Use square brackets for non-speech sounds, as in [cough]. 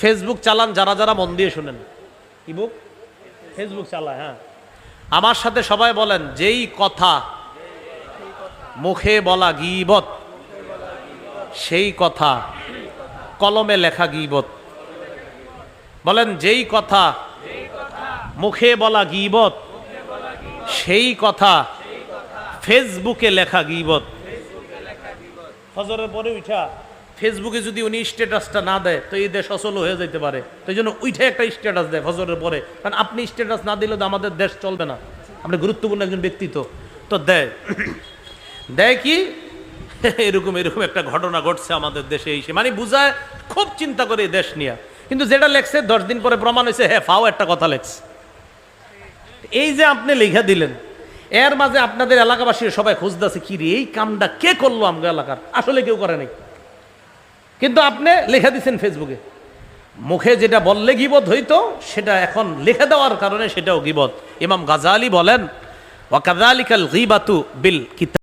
Facebook চালান যারা যারা মন দিয়ে শুনেন। ই বুক ফেসবুক চালায় হ্যাঁ। আমার সাথে সবাই বলেন, যেই কথা মুখে বলা গিবত, সেই কথা কলমে লেখা গিবত। বলেন, যেই কথা মুখে বলা গিবত, সেই কথা ফেসবুকে লেখা গিবত। ফজরের পরে উঠা ফেসবুকে যদি উনি স্ট্যাটাসটা না দেয়, তো এই দেশ অচল হয়ে যেতে পারে। তো এই জন্য উঠে একটা স্ট্যাটাস দেয় ফজরের পরে। কারণ আপনি স্ট্যাটাস না দিলে তো আমাদের দেশ চলবে না। আপনি গুরুত্বপূর্ণ একজন ব্যক্তি তো। তো দেয়। দেয় কি? [laughs] এরকম এরকম একটা ঘটনা ঘটছে আমাদের দেশে এসে। মানে বুঝায়, খুব চিন্তা করে দেশ নিয়ে। কিন্তু যেটা লেখছে, দশ দিন পরে প্রমাণ হয়েছে হ্যাঁ ফাও একটা কথা লেখছে। এই যে আপনি লেখা দিলেন, এর মাঝে আপনাদের এলাকাবাসীর সবাই খুঁজতেছে, কি রে, এই কামটা কে করল আমগো এলাকার? আসলে কেউ করে নাই। কিন্তু আপনি লেখা দিচ্ছেন ফেসবুকে মুখে যেটা বললে গিবত হইতো, সেটা এখন লিখে দেওয়ার কারণে সেটাও গিবত। ইমাম গাজালি বলেন ওয়াকাদালিকাল গিবাতু বিল কিতাব